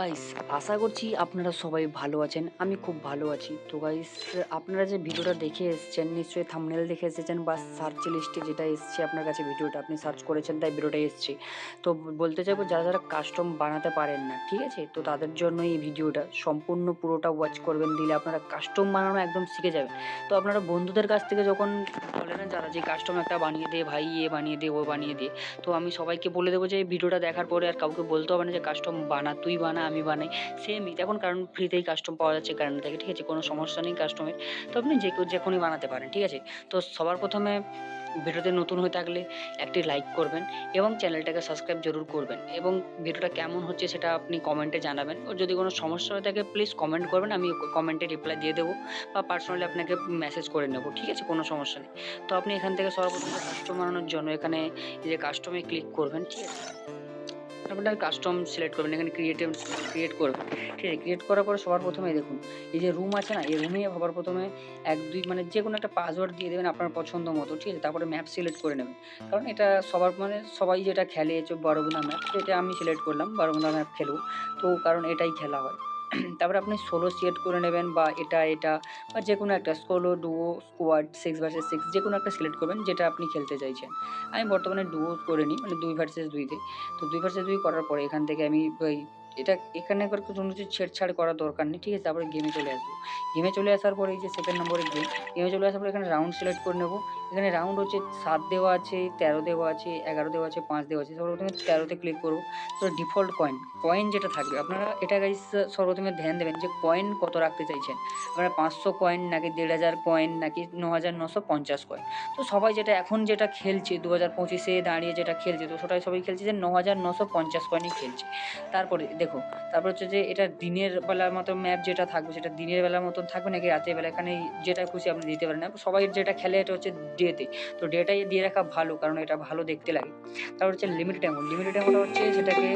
Guys আশা করছি আপনারা সবাই ভালো আছেন, আমি খুব ভালো আছি। তো গাইস আপনারা যে ভিডিওটা দেখে এসেছেন, নিশ্চয়ই থামনেল দেখে এসেছেন বা সার্চ লিস্টে যেটা এসছে আপনার কাছে ভিডিওটা, আপনি সার্চ করেছেন তাই ভিডিওটা এসছে। তো বলতে চাইব যারা যারা কাস্টম বানাতে পারেন না, ঠিক আছে? তো তাদের জন্য এই ভিডিওটা, সম্পূর্ণ পুরোটা ওয়াচ করবেন, দিলে আপনারা কাস্টম বানানো একদম শিখে যাবেন। তো আপনারা বন্ধুদের কাছ থেকে যখন বলে না যারা যে কাস্টম একটা বানিয়ে দে, ভাই, এ বানিয়ে দে, ও বানিয়ে দে, তো আমি সবাইকে বলে দেবো যে ভিডিওটা দেখার পরে আর কাউকে বলতে হবে না যে কাস্টম বানা, তুই বানা আমি বানাই। সেমই এখন কারণ ফ্রিতেই কাস্টম পাওয়া যাচ্ছে কারণ থেকে ঠিক আছে, কোনো সমস্যা নেই কাস্টমের তো আপনি যে কেউ, যে কোনোই বানাতে পারেন, ঠিক আছে? তো সবার প্রথমে ভিডিওতে নতুন হয়ে থাকলে একটি লাইক করবেন এবং চ্যানেলটাকে সাবস্ক্রাইব জরুর করবেন এবং ভিডিওটা কেমন হচ্ছে সেটা আপনি কমেন্টে জানাবেন। ও যদি কোনো সমস্যা হয়ে থাকে প্লিজ কমেন্ট করবেন, আমি কমেন্টে রিপ্লাই দিয়ে দেবো বা পার্সোনালি আপনাকে মেসেজ করে নেব, ঠিক আছে? কোনো সমস্যা নেই। তো আপনি এখান থেকে সর্বপ্রথম কাস্টম বানানোর জন্য এখানে যে কাস্টমে ক্লিক করবেন, ঠিক আছে? আপনার কাস্টম সিলেক্ট করবেন এখানে ক্রিয়েটিভ ক্রিয়েট করবেন। ঠিক আছে ক্রিয়েট করার পরে সবার প্রথমে দেখুন, এই যে রুম আছে না, এই রুমে সবার প্রথমে এক, দুই মানে যে কোনো একটা পাসওয়ার্ড দিয়ে দেবেন আপনার পছন্দ মতো, ঠিক আছে, তারপরে ম্যাপ সিলেক্ট করে নেবেন। কারণ এটা সবার মানে সবাই যেটা খেলে বারোগুনা ম্যাপ সেটা আমি সিলেক্ট করলাম বারোগুনা ম্যাপ খেলব তো কারণ এটাই খেলা হয়। তারপরে আপনি সোলো সিলেক্ট করে নেবেন বা এটা এটা বা যে কোনো একটা solo duo squad six versus six যে কোনো একটা সিলেক্ট করবেন যেটা আপনি খেলতে চাইছেন। আমি বর্তমানে ডুও করে নিই মানে দুই ভার্সেস দুইতে তো দুই ভার্সেস দুই করার পরে এখান থেকে আমি ওই এটা, এখানে একবার কোনো কিছু ছেড়ছাড় করার দরকার নেই, ঠিক আছে? তারপরে গেমে চলে আসব। গেমে চলে আসার পরে এই যে সেকেন্ড নম্বরের গেম গেমে চলে আসার পরে এখানে রাউন্ড সিলেক্ট করে নেব। এখানে রাউন্ড হচ্ছে, সাত দেওয়া আছে, তেরো দেওয়া আছে, এগারো দেওয়া আছে, পাঁচ দেওয়া আছে। সর্বপ্রথমে তেরোতে ক্লিক করব। তো ডিফল্ট কয়েন কয়েন যেটা থাকবে, আপনারা এটা গাইস সর্বপ্রথমে ধ্যান দেবেন যে কয়েন কত রাখতে চাইছেন। আপনারা পাঁচশো কয়েন নাকি দেড় হাজার কয়েন নাকি ন হাজার নশো পঞ্চাশ কয়েন তো সবাই যেটা এখন যেটা খেলছে, দু হাজার পঁচিশে দাঁড়িয়ে যেটা খেলছে, তো সেটাই সবাই খেলছে যে ন হাজার নশো পঞ্চাশ কয়েনই খেলছে। তারপরে দেখো, তারপর হচ্ছে যে এটা দিনের বেলার মতো ম্যাপ যেটা থাকবে, সেটা দিনের বেলার মতন থাকবে, নাকি রাতের বেলা? এখানে যেটা খুশি আপনি দিতে পারেন। সবাই যেটা খেলে, এটা হচ্ছে ডেতে তো ডেটাই দিয়ে রাখা ভালো, কারণ এটা ভালো দেখতে লাগে। তারপর হচ্ছে লিমিটেড অ্যামাউন্ট লিমিটেড অ্যামাউন্ট হচ্ছে যেটাকে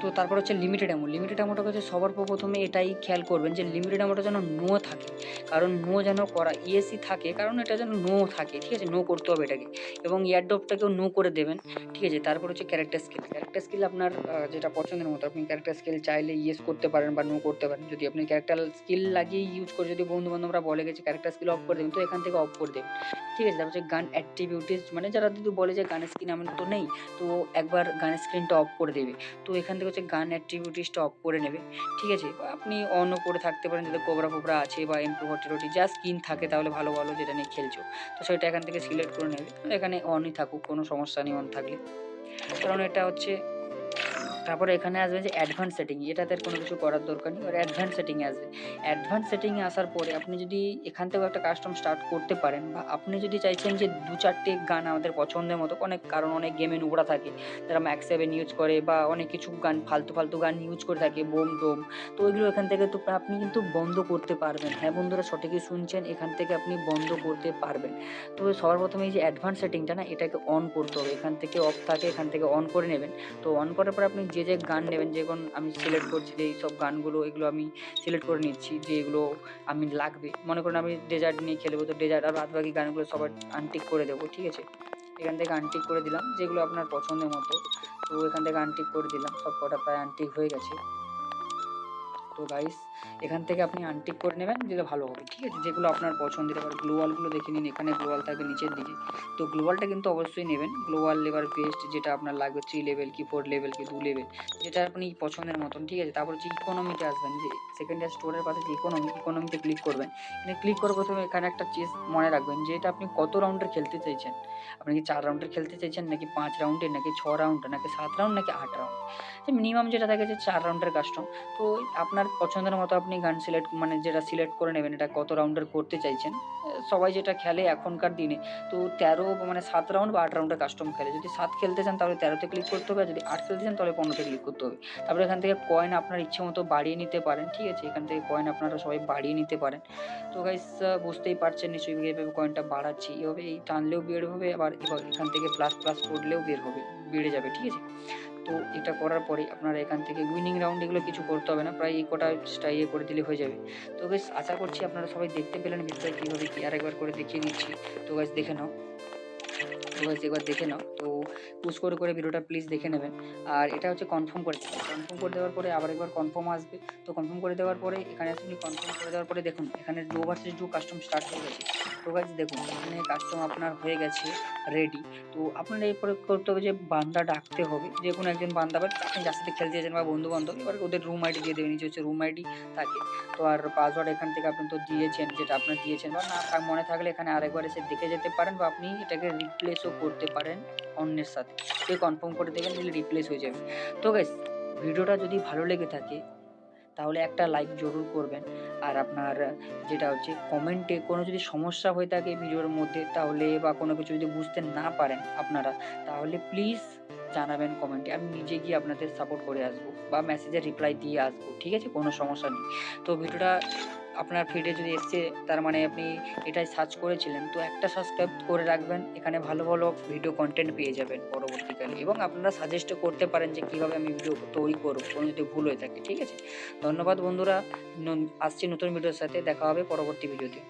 তো তারপর হচ্ছে লিমিটেড অ্যামাউন্ট লিমিটেড অ্যামাউন্ট হচ্ছে সবার প্রথমে এটাই খেয়াল করবেন যে লিমিটেড অ্যামাউন্টটা যেন নো থাকে। কারণ নো যেন করা ইএসি থাকে, কারণ এটা যেন নো থাকে, ঠিক আছে? নো করতে হবে এটাকে। এবং ইয়ারড্রপটাকেও নো করে দেবেন, ঠিক আছে? তারপর হচ্ছে ক্যারেক্টার স্কিল ক্যারেক্টার স্কিল আপনার যেটা পছন্দের মতো। আপনি ক্যারেক্টার স্কিল চাইলে ইয়েস করতে পারেন বা নো করতে পারেন। যদি আপনি ক্যারেক্টার স্কিল লাগিয়ে ইউজ করে যদি বন্ধু বান্ধবরা বলে গেছে ক্যারেক্টার স্কিল অফ করে দেবেন, তো এখান থেকে অফ করে দেবেন। ঠিক আছে, তারপর হচ্ছে গান অ্যাক্টিভিটিস মানে যারা যদি বলে যে গানের স্ক্রিন আমার তো নেই, তো একবার গানের স্ক্রিনটা অফ করে দেবে। তো এখান থেকে হচ্ছে গান অ্যাক্টিভিটিসটা অফ করে নেবে। ঠিক আছে, আপনি অনও করে থাকতে পারেন যাদের কোবরা ফোবরা আছে বা এমপি ফর্টি রোটি যা স্কিন থাকে তাহলে ভালো ভালো যেটা নিয়ে খেলছো। তো সেটা এখান থেকে সিলেক্ট করে নেবে। এখানে অনই থাকুক, কোনো সমস্যা নেই অন থাকলে। কারণ এটা হচ্ছে তারপরে এখানে আসবে যে অ্যাডভান্স সেটিং এটাতে কোনো কিছু করার দরকার নেই অ্যাডভান্স সেটিংয়ে আসবে। অ্যাডভান্স সেটিংয়ে আসার পরে আপনি যদি এখান থেকেও একটা কাস্টম স্টার্ট করতে পারেন, বা আপনি যদি চাইছেন যে দু চারটে গান আমাদের পছন্দের মতো, অনেক কারণ অনেক গেমে নোংরা থাকে, যারা ম্যাক্স সেভেন ইউজ করে, বা অনেক কিছু গান, ফালতু ফালতু গান ইউজ করে থাকে, বোম টোম, তো ওইগুলো এখান থেকে তো আপনি কিন্তু বন্ধ করতে পারবেন। হ্যাঁ বন্ধুরা, সঠিকই শুনছেন, এখান থেকে আপনি বন্ধ করতে পারবেন। তো সবার প্রথমে এই যে অ্যাডভান্স সেটিংটা না, এটাকে অন করতে হবে। এখান থেকে অফ থাকে, এখান থেকে অন করে নেবেন। তো অন করার পর আপনি যে যে গান নেবেন, যে কোন আমি সিলেক্ট করছি, যে সব গানগুলো, এগুলো আমি সিলেক্ট করে নিচ্ছি, যে এগুলো আমি লাগবে। মনে করুন আমি ডেজার্ট নিয়ে খেলব, তো ডেজার্ট আর বাদ বাকি গানগুলো সবার আনটিক করে দেবো, ঠিক আছে? এখান থেকে আনটিক করে দিলাম, যেগুলো আপনার পছন্দের মতো। তো এখান থেকে আনটিক করে দিলাম সব কটা প্রায় আনটিক হয়ে গেছে। তো গাইস এখান থেকে আপনি আনটিক করে নেবেন যেটা ভালো হবে, ঠিক আছে? যেগুলো আপনার পছন্দের, এবার গ্লোয়ালগুলো দেখে নিন, এখানে গ্লোয়াল থাকে নিচের দিকে। তো গ্লোয়ালটা কিন্তু অবশ্যই নেবেন। গ্লোয়াল লেবার বেস্ট যেটা আপনার লাগবে থ্রি লেভেল কি ফোর লেভেল কি, দু লেভেল যেটা আপনি পছন্দের মতন, ঠিক আছে? তারপর হচ্ছে ইকোনমিতে আসবেন যে সেকেন্ড ইয়ার স্টোরের পাশে যে ইকোনমি ইকোনমিতে ক্লিক করবেন। এখানে ক্লিক করে প্রথমে এখানে একটা চিজ মনে রাখবেন যে এটা আপনি কত রাউন্ডের খেলতে চাইছেন? আপনি কি চার রাউন্ডের খেলতে চাইছেন, নাকি পাঁচ রাউন্ডের নাকি ছ রাউন্ডের নাকি সাত রাউন্ড নাকি আট রাউন্ড মিনিমাম যেটা থাকে যে চার রাউন্ডের কাস্টম তো আপনার পছন্দের মতো আপনি গান সিলেক্ট মানে যেটা সিলেক্ট করে নেবেন, এটা কত রাউন্ডের করতে চাইছেন? সবাই যেটা খেলে এখনকার দিনে, তো তেরো মানে সাত রাউন্ড বা আট রাউন্ডের কাস্টম খেলে। যদি সাত খেলতে চান, তাহলে তেরোতে ক্লিক করতে হবে, আর যদি আট খেলতে চান, তাহলে পনেরোতে ক্লিক করতে হবে। তারপরে এখান থেকে কয়েন আপনার ইচ্ছে মতো বাড়িয়ে নিতে পারেন, ঠিক আছে? এখান থেকে কয়েন আপনারা সবাই বাড়িয়ে নিতে পারেন। তো গাইস বুঝতেই পারছেন, নিশ্চয়ই এইভাবে কয়েনটা বাড়াচ্ছি এভাবে এই টানলেও বের হবে, আবার এখান থেকে প্লাস প্লাস করলেও বের হবে, বেড়ে যাবে, ঠিক আছে? তো এটা করার পরে আপনারা এখান থেকে উইনিং রাউন্ড এগুলো কিছু করতে হবে না, প্রায় এই কটা ইয়ে করে দিলে হয়ে যাবে। তো বেশ আশা করছি আপনারা সবাই দেখতে পেলেন, বিষয়টা কীভাবে কি আর একবার করে দেখিয়ে দিচ্ছি। তো গাছ দেখে নাও। তো guys একবার দেখে নাও। তো পুশ করে করে ভিডিওটা প্লিজ দেখে নেবেন। আর এটা হচ্ছে কনফার্ম করে কনফার্ম করে দেওয়ার পরে আবার একবার কনফার্ম আসবে। তো কনফার্ম করে দেওয়ার পরে এখানে আপনি কনফার্ম করে দেওয়ার পরে দেখুন, এখানে duo versus duo custom start হয়ে গেছে। তো গাছ দেখুন, এখানে কাস্টম আপনার হয়ে গেছে রেডি তো আপনার এরপরে করতে হবে যে বান্দা ডাকতে হবে, যে কোনো একজন বান্দা বা আপনি যার সাথে খেলতে যাচ্ছেন বা বন্ধু বান্ধব এবার ওদের রুম আইডি দিয়ে দেবেন, নিচে হচ্ছে রুম আইডি থাকে। তো আর পাসওয়ার্ড এখান থেকে আপনি তো দিয়েছেন, যেটা আপনার দিয়েছেন, বা না মনে থাকলে এখানে আরেকবার এসে দেখে যেতে পারেন, বা আপনি এটাকে রিপ্লেসও করতে পারেন অন্যের সাথে। সে কনফার্ম করে দেবেন তাহলে রিপ্লেস হয়ে যাবে। তো গাইস ভিডিওটা যদি ভালো লেগে থাকে, তাহলে একটা লাইক জরুর করবেন। আর আপনার, যেটা হচ্ছে কমেন্টে কোনো যদি সমস্যা হয়ে থাকে ভিডিওর মধ্যে, তাহলে বা কোনো কিছু যদি বুঝতে না পারেন আপনারা, তাহলে প্লিজ জানাবেন কমেন্টে আমি নিজে গিয়ে আপনাদের সাপোর্ট করে আসব বা মেসেজের রিপ্লাই দিয়ে আসব। ঠিক আছে? কোনো সমস্যা নেই। তো ভিডিওটা আপনার ফিডে যদি এসছে তার মানে আপনি এটাই সার্চ করেছিলেন, তো একটা সাবস্ক্রাইব করে রাখবেন, এখানে ভালো ভালো ভিডিও কন্টেন্ট পেয়ে যাবেন পরবর্তীকালে। এবং আপনারা সাজেস্ট করতে পারেন যে কীভাবে আমি ভিডিও তৈরি করব, কোনো যদি ভুল হয়ে থাকে, ঠিক আছে? ধন্যবাদ বন্ধুরা আসছি নতুন ভিডিওর সাথে, দেখা হবে পরবর্তী ভিডিওতে